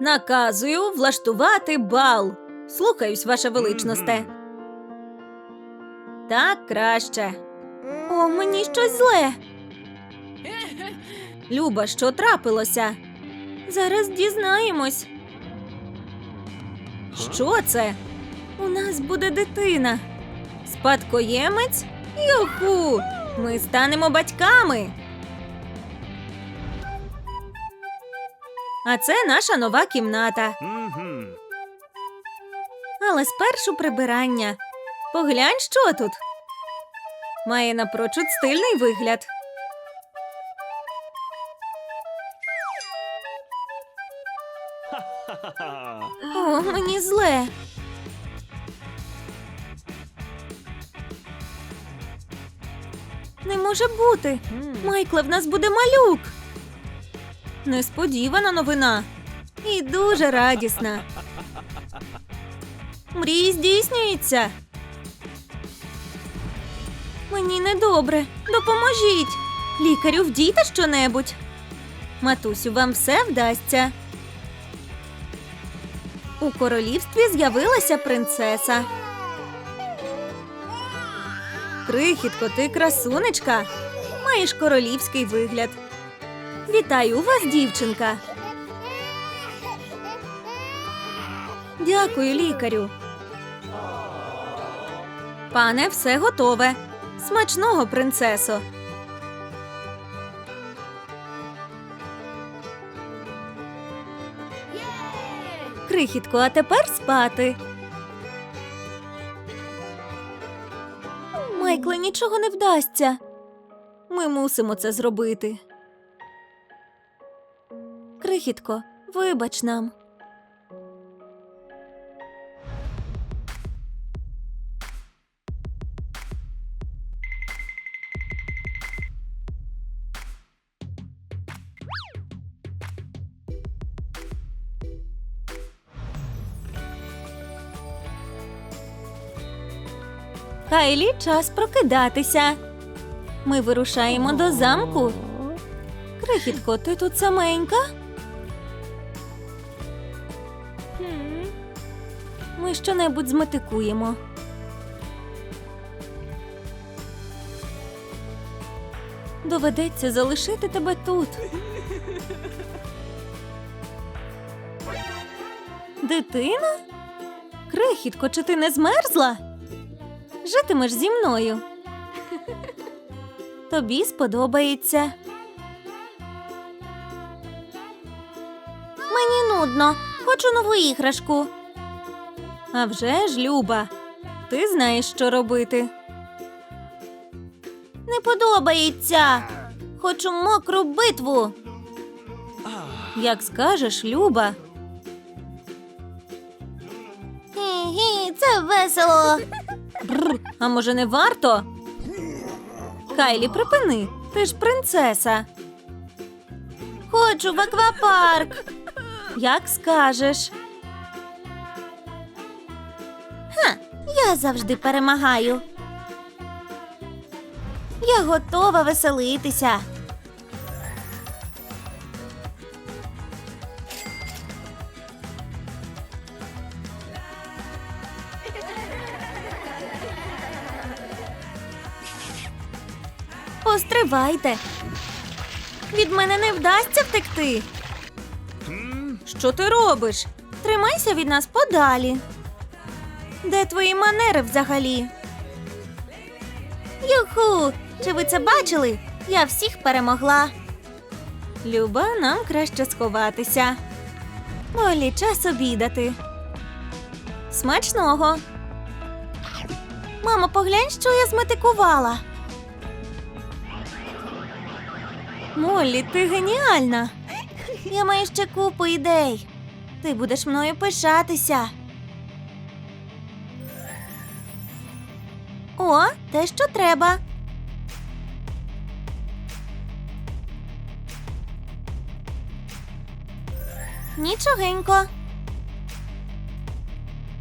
Наказую влаштувати бал. Слухаюсь, ваша величносте. Так краще. О, мені щось зле. Люба, що трапилося? Зараз дізнаємось. Що це? У нас буде дитина. Спадкоємець? Юху! Ми станемо батьками. А це наша нова кімната. Але спершу прибирання. Поглянь, що тут. Має напрочуд стильний вигляд. О, мені зле. Не може бути. Майкле, в нас буде малюк. Несподівана новина. І дуже радісна. Мрії здійснюються. Мені недобре. Допоможіть. Лікарю, вдійте щонебудь. Матусю, вам все вдасться. У королівстві з'явилася принцеса. Крихітко, ти красунечка. Маєш королівський вигляд. Вітаю вас, дівчинка. Дякую, лікарю. Пане, все готове. Смачного, принцесо. Крихітко, а тепер спати. Майкле, нічого не вдасться. Ми мусимо це зробити. Крихітко, вибач нам. Кайлі, час прокидатися. Ми вирушаємо до замку. Крихітко, ти тут саменька? Ми щонебудь зметикуємо. Доведеться залишити тебе тут. Дитина? Крихітко, чи ти не змерзла? Житимеш зі мною. Тобі сподобається. Мені нудно. Хочу нову іграшку. А вже ж, Люба, ти знаєш, що робити. Не подобається. Хочу мокру битву. Як скажеш, Люба. Гі-гі, це весело. Бррр, а може не варто? Кайлі, припини. Ти ж принцеса. Хочу в аквапарк. Як скажеш. Завжди перемагаю. Я готова веселитися. Постривайте. Від мене не вдасться втекти. Що ти робиш? Тримайся від нас подалі. Де твої манери взагалі? Юху! Чи ви це бачили? Я всіх перемогла. Люба, нам краще сховатися. Олі, час обідати. Смачного. Мамо, поглянь, що я зметикувала. Моллі, ти геніальна. Я маю ще купу ідей. Ти будеш мною пишатися. О, те, що треба. Нічогенько.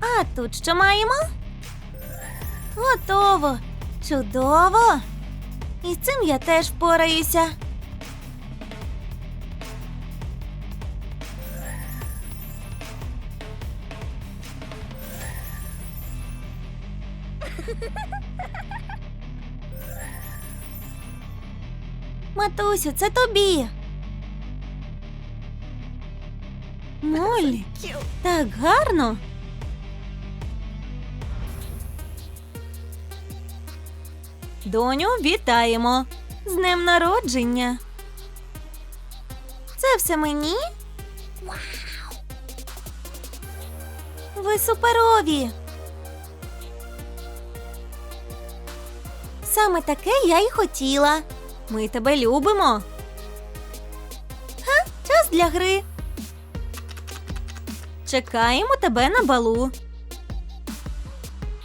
А тут що маємо? Готово. Чудово. І з цим я теж впораюся. Матусю, це тобі. Молі, так гарно. Доню, вітаємо! З днем народження. Це все мені? Ви суперові. Саме таке я й хотіла. Ми тебе любимо. Ха, час для гри. Чекаємо тебе на балу.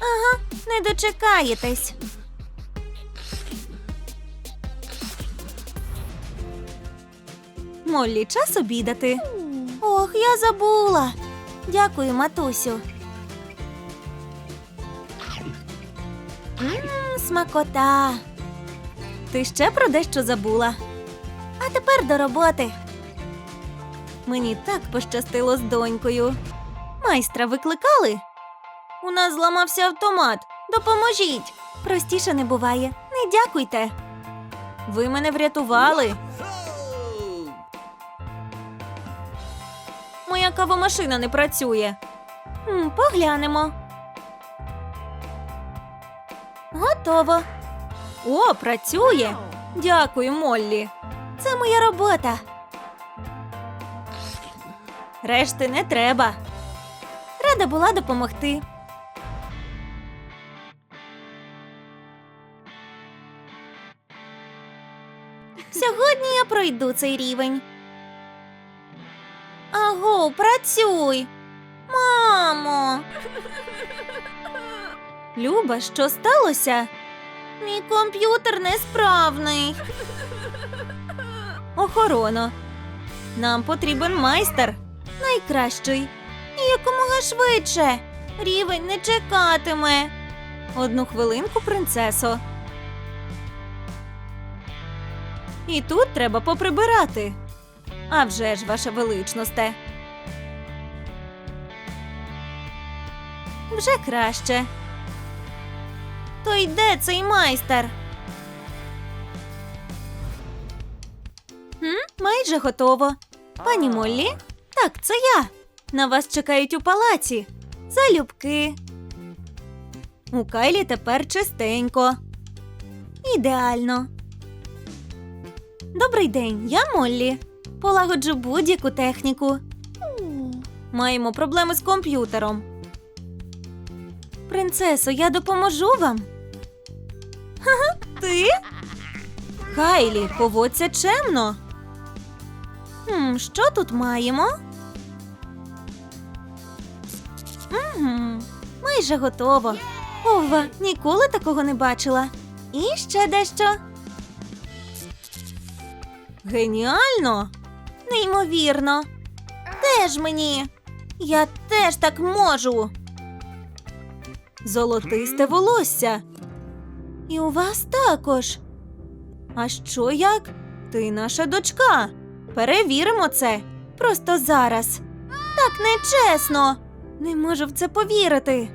Ага, не дочекаєтесь. Моллі, час обідати. Ох, я забула. Дякую, матусю. Мм, смакота. Ти ще про дещо забула. А тепер до роботи. Мені так пощастило з донькою. Майстра викликали? У нас зламався автомат. Допоможіть. Простіше не буває. Не дякуйте. Ви мене врятували. Моя кавомашина не працює. Поглянемо. Готово. О, працює. Дякую, Моллі. Це моя робота. Решти не треба. Рада була допомогти. Сьогодні я пройду цей рівень. Аго, працюй. Мамо. Люба, що сталося? Мій комп'ютер несправний. Охорона. Нам потрібен майстер. Найкращий. І якомога швидше. Рівень не чекатиме. Одну хвилинку, принцесо. І тут треба поприбирати. А вже ж, ваша величносте. Вже краще. То йде цей майстер. М? Майже готово. Пані Моллі? Так, це я. На вас чекають у палаці. Залюбки. У Кайлі тепер чистенько. Ідеально. Добрий день, я Моллі. Полагоджу будь-яку техніку. Маємо проблеми з комп'ютером. Принцесо, я допоможу вам. Ти? Кайлі, поводься чемно. Хм, що тут маємо? Угу, майже готово. Ова, ніколи такого не бачила. І ще дещо. Геніально! Неймовірно. Теж мені. Я теж так можу. Золотисте волосся. І у вас також. А що як? Ти наша дочка. Перевіримо це. Просто зараз. Так нечесно. Не можу в це повірити.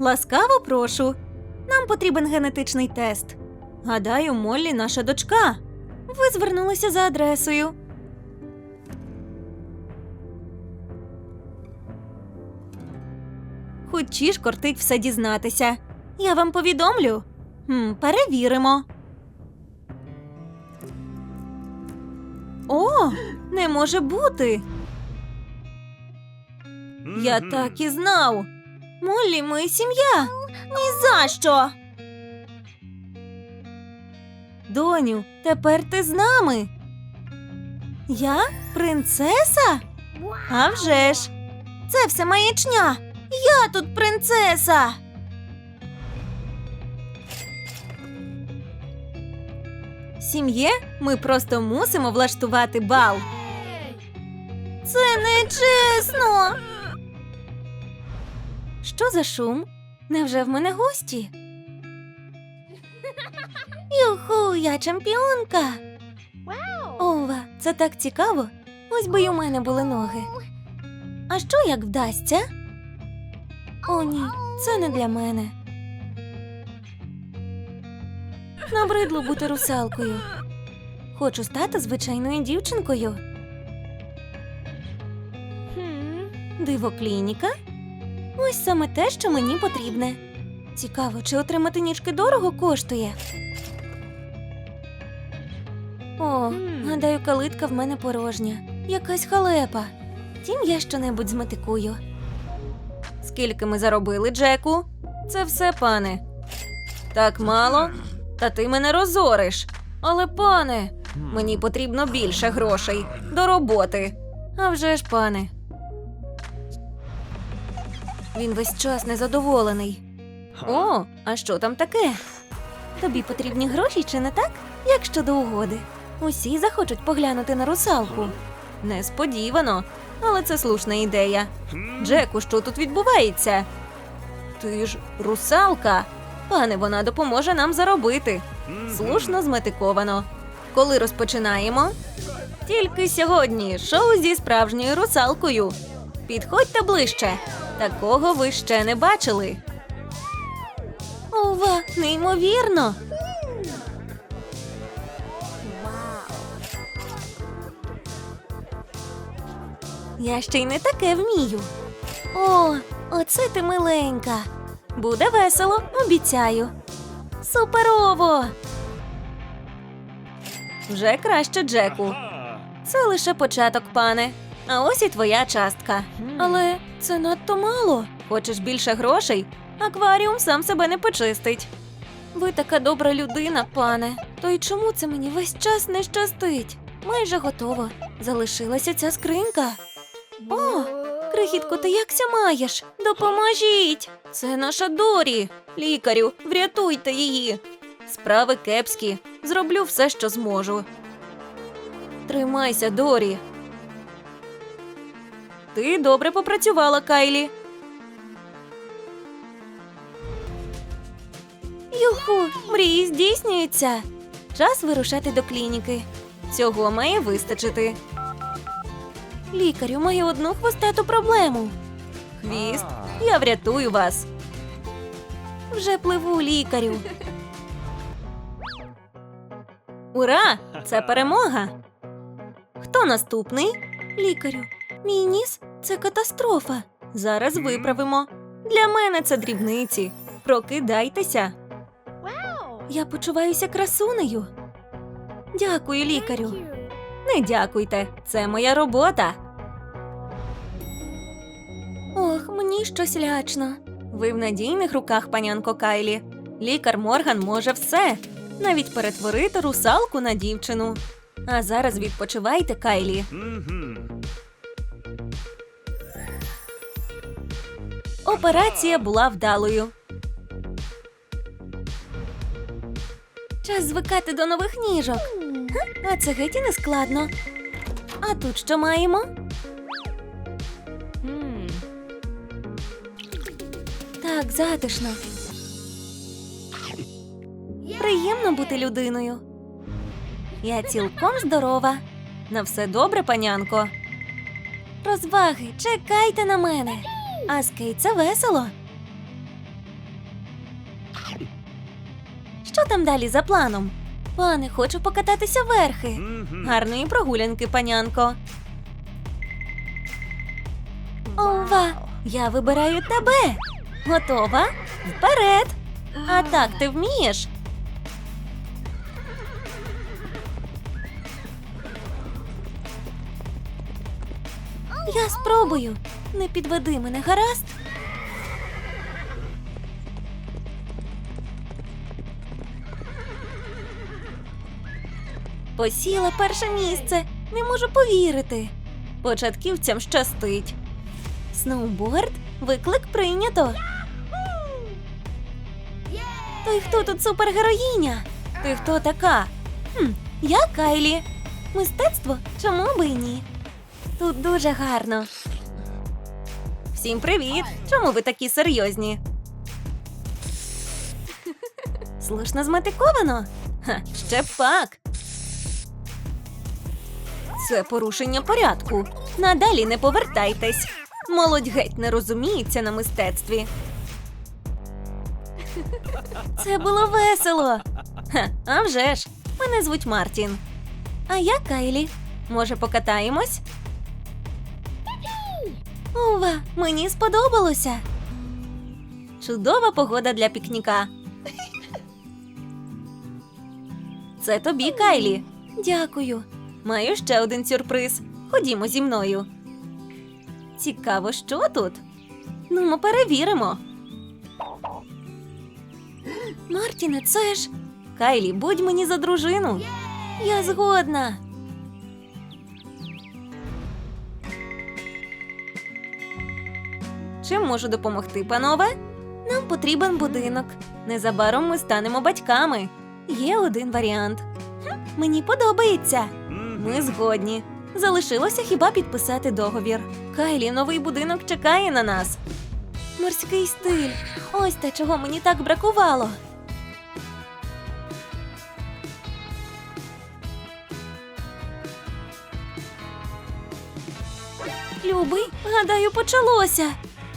Ласкаво прошу. Нам потрібен генетичний тест. Гадаю, Моллі наша дочка. Ви звернулися за адресою. Хочеш кортить все дізнатися. Я вам повідомлю. Хм, перевіримо. О, не може бути. Я так і знав. Моллі, ми сім'я. Ні за що. Доню, тепер ти з нами. Я принцеса? А вже ж. Це все маячня. Я тут принцеса. Сім'є ми просто мусимо влаштувати бал. Це не чесно. Що за шум? Невже в мене гості? Юху, я чемпіонка. Ова, це так цікаво. Ось би й у мене були ноги. А що як вдасться? О, ні, це не для мене. Набридло бути русалкою. Хочу стати звичайною дівчинкою. Диво клініка? Ось саме те, що мені потрібне. Цікаво, чи отримати ніжки дорого коштує. О, гадаю, калитка в мене порожня. Якась халепа. Тім я щонебудь зметикую. Скільки ми заробили, Джеку? Це все, пане. Так мало? Та ти мене розориш. Але, пане, мені потрібно більше грошей до роботи. А вже ж, пане. Він весь час незадоволений. О, а що там таке? Тобі потрібні гроші, чи не так? Як щодо угоди? Усі захочуть поглянути на русалку. Несподівано, але це слушна ідея. Джеку, що тут відбувається? Ти ж русалка. Пане, вона допоможе нам заробити. Слушно зметиковано. Коли розпочинаємо? Тільки сьогодні шоу зі справжньою русалкою. Підходьте ближче. Такого ви ще не бачили. Ова, неймовірно. Я ще й не таке вмію. О, оце ти миленька. Буде весело, обіцяю. Суперово! Вже краще, Джеку. Це лише початок, пане. А ось і твоя частка. Але це надто мало. Хочеш більше грошей? Акваріум сам себе не почистить. Ви така добра людина, пане. То й чому це мені весь час не щастить? Майже готово. Залишилася ця скринька. О, крихітко, ти якся маєш? Допоможіть! Це наша Дорі. Лікарю, врятуйте її. Справи кепські. Зроблю все, що зможу. Тримайся, Дорі. Ти добре попрацювала, Кайлі. Юху, мрії здійснюються. Час вирушати до клініки. Цього має вистачити. Лікарю, маю одну хвостату проблему. Хвіст, я врятую вас. Вже пливу лікарю. Ура! Це перемога. Хто наступний? Лікарю. Мій ніс це катастрофа. Зараз виправимо. Для мене це дрібниці. Прокидайтеся. Я почуваюся красунею. Дякую, лікарю. Не дякуйте, це моя робота. Ох, мені щось лячно. Ви в надійних руках, панянко Кайлі. Лікар Морган може все, навіть перетворити русалку на дівчину. А зараз відпочивайте, Кайлі. Операція була вдалою. Час звикати до нових ніжок. А це геть і не складно. А тут що маємо? Так, затишно. Приємно бути людиною. Я цілком здорова. На все добре, панянко. Розваги, чекайте на мене. А скейт це весело. Що там далі за планом? Пане, хочу покататися верхи. Гарної прогулянки, панянко. Ова, я вибираю тебе. Готова? Вперед! А так ти вмієш? Я спробую. Не підведи мене, гаразд? Посіла перше місце. Не можу повірити. Початківцям щастить. Сноуборд? Виклик прийнято. То й хто тут супергероїня? Ти хто така? Хм, я Кайлі. Мистецтво чому би й ні? Тут дуже гарно. Всім привіт! Чому ви такі серйозні? Слушно зметиковано? Ха, ще пак. Це порушення порядку. Надалі не повертайтесь. Молодь геть не розуміється на мистецтві. Це було весело. Ха, а вже ж. Мене звуть Мартін. А я Кайлі. Може, покатаємось? Ова, мені сподобалося. Чудова погода для пікніка. Це тобі, Кайлі. Дякую. Маю ще один сюрприз. Ходімо зі мною. Цікаво, що тут? Ну, ми перевіримо. Мартіне, це ж. Кайлі, будь мені за дружину. Я згодна. Чим можу допомогти, панове? Нам потрібен будинок. Незабаром ми станемо батьками. Є один варіант. Хм, мені подобається. Ми згодні. Залишилося хіба підписати договір. Кайлі, новий будинок чекає на нас. Морський стиль. Ось те, чого мені так бракувало. Любий, гадаю, почалося.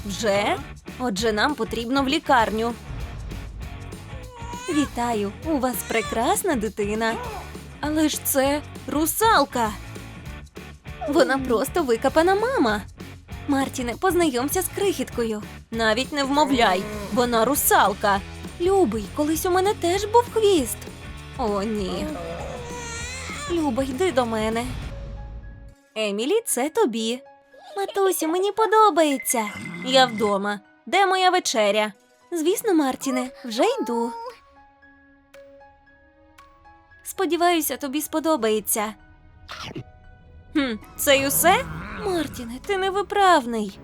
Вже? Отже, нам потрібно в лікарню. Вітаю, у вас прекрасна дитина. Але ж це русалка. Вона просто викопана мама. Мартіне, познайомся з крихіткою. Навіть не вмовляй, вона русалка. Любий, колись у мене теж був хвіст. О, ні. Люба, йди до мене. Емілі, це тобі. Матусю, мені подобається. Я вдома. Де моя вечеря? Звісно, Мартіне, вже йду. Сподіваюся, тобі сподобається. Хм, це й усе? Мартіне, ти невиправний.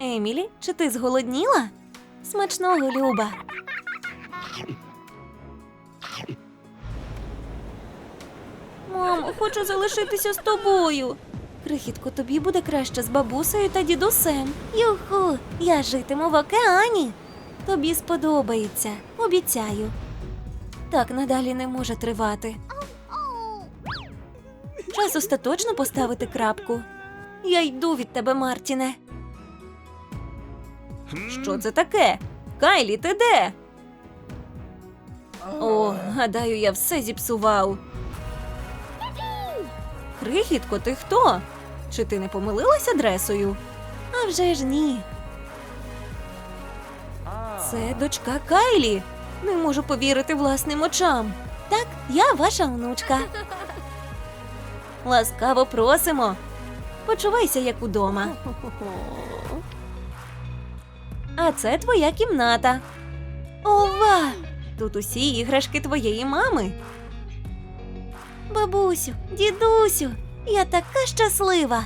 Емілі, чи ти зголодніла? Смачного, Люба. Мамо, хочу залишитися з тобою. Крихітко, тобі буде краще з бабусею та дідусем. Юху, я житиму в океані. Тобі сподобається, обіцяю. Так надалі не може тривати. Час остаточно поставити крапку. Я йду від тебе, Мартіне. Що це таке? Кайлі, ти де? О, гадаю, я все зіпсував. Крихітко, ти хто? Чи ти не помилилась адресою? А вже ж ні. Це дочка Кайлі. Не можу повірити власним очам. Так, я ваша онучка. Ласкаво просимо. Почувайся як удома. А це твоя кімната. Ова! Тут усі іграшки твоєї мами. Бабусю, дідусю, я така щаслива.